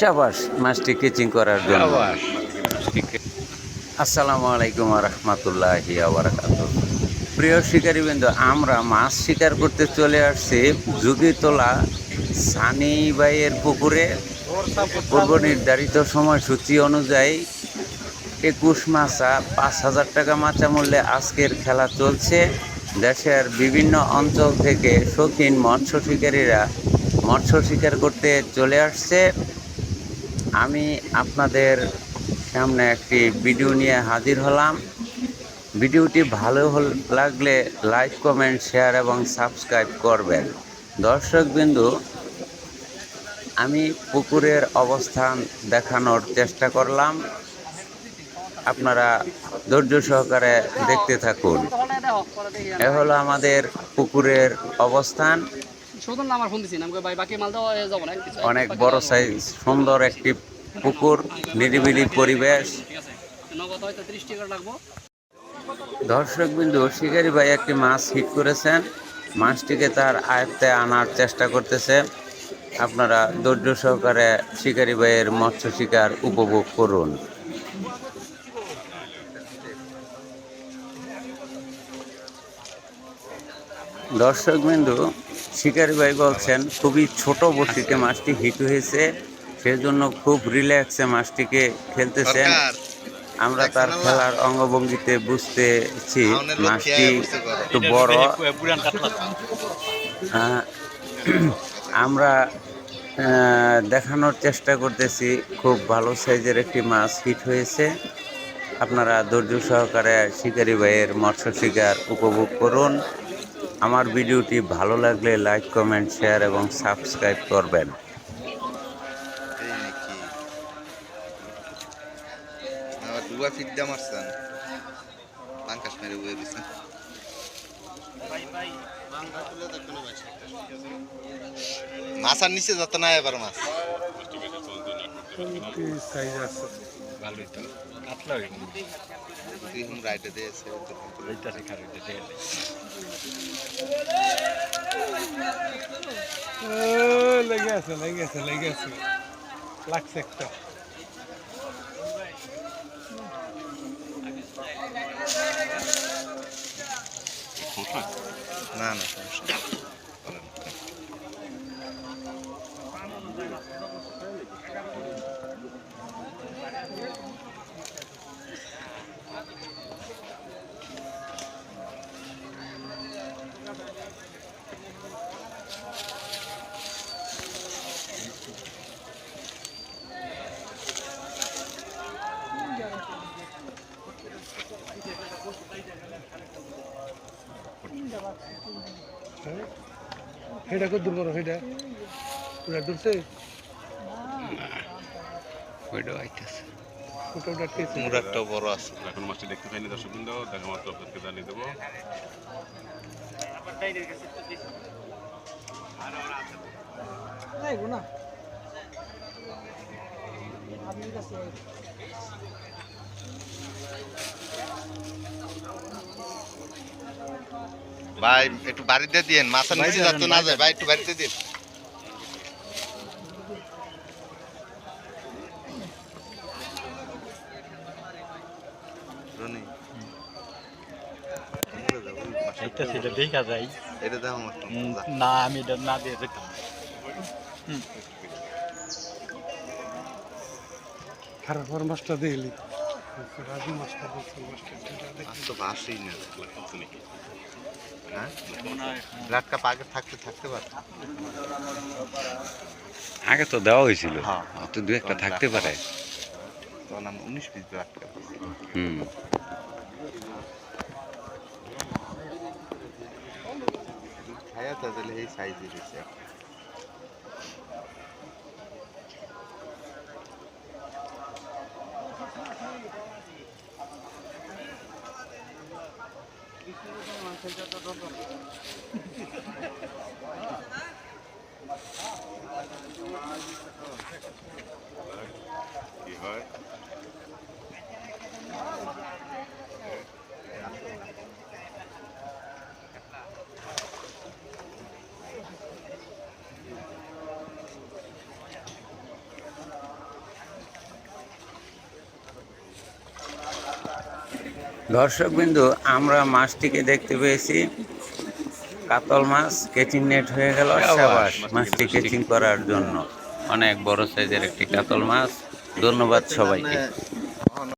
সাবাস মাছটি কেচিং করার জন্য। আসসালামু আলাইকুম রহমতুল্লাহি আবরাকাত প্রিয় শিকারীবৃন্দ আমরা মাছ শিকার করতে চলে আসছি যুগিতলা সানি বাইয়ের পুকুরে। পূর্ব নির্ধারিত সময়সূচি অনুযায়ী একুশ মাছা পাঁচ হাজার টাকা মাচা মূল্যে আজকের খেলা চলছে। দেশের বিভিন্ন অঞ্চল থেকে শৌখিন মৎস্য শিকারীরা মৎস্য শিকার করতে চলে আসছে। আমি আপনাদের সামনে একটি ভিডিও নিয়ে হাজির হলাম। ভিডিওটি ভালো লাগলে লাইক, কমেন্ট, শেয়ার এবং সাবস্ক্রাইব করবেন। দর্শকবিন্দু, আমি পুকুরের অবস্থান দেখানোর চেষ্টা করলাম। আপনারা ধৈর্য সহকারে দেখতে থাকুন। এ হলো আমাদের পুকুরের অবস্থান। শোধন আমার ফোন দিছি আমাকে ভাই বাকি মাল দেওয়া যাব না অনেক বড় সাইজ সুন্দর একটি পুকুর নিরিবিলি পরিবেশ। ঠিক আছে। নগদ হয়তো ত্রিশ টাকা লাগবো দর্শকবিন্দু শিকারি ভাই একটি মাছ হিট করেছেন। মাছটিকে তার আয়ত্তে আনার চেষ্টা করতেছে। আপনারা ধৈর্য সহকারে শিকারি ভাইয়ের মৎস্য শিকার উপভোগ করুন। দর্শকবিন্দু শিকারি ভাই বলছেন খুবই ছোট বসিতে মাছটি হিট হয়েছে সেজন্য খুব রিল্যাক্সে মাছটিকে খেলতেছেন। আমরা তার খেলার অঙ্গভঙ্গিতে বুঝতেছি মাছটি একটু বড়। আমরা দেখানোর চেষ্টা করতেছি খুব ভালো সাইজের একটি মাছ হিট হয়েছে। আপনারা ধৈর্য সহকারে শিকারি ভাইয়ের মৎস্য শিকার উপভোগ করুন। আমার ভিডিওটি ভালো লাগলে লাইক কমেন্ট শেয়ার এবং সাবস্ক্রাইব করবেন। এই নাকি ফিট দিয়ে মারছেন পাঙ্কাশ মেরে বয়ে দিছে মাছ আর নিচে যত না এবার মাছ। তুই হুম রাইটে দিয়েছে লেগে আছে লেগে আছে লেগে আছে। লাগছে একটা। না না সমস্যা নেই। হেটা কত দূর করো হেটা পুরা দূরছে ওটা ওটা আটকেছে মুরাদটাও বড় আছে। এখন মাছটি দেখতে পাইনি দর্শক বৃন্দ দেখা মাত্র আপনাদেরকে জানিয়ে দেবো। ভাই একটু বাড়িতে দিন মাছের নিচে যত না যায়। ভাই একটু বাড়িতে দিন। না আমি এটা না দিয়ে যেতাম খারাপ মাছটা দেখলি রাজু তো না হ্যাঁ? থাকতে থাকতে পারে। আগে তো দেওয়া হয়েছিল। হ্যাঁ। তো দু একটা থাকতে পারে। তখন উনিশ পিস হুম। তাহলে এই সাইজের হয়েছে। কি হয় দর্শকবিন্দু আমরা মাছটিকে দেখতে পেয়েছি। কাতল মাছ কেচিং নেট হয়ে গেল সাবাস। মাছটি কেচিং করার জন্য। অনেক বড় সাইজের একটি কাতল মাছ। ধন্যবাদ সবাইকে।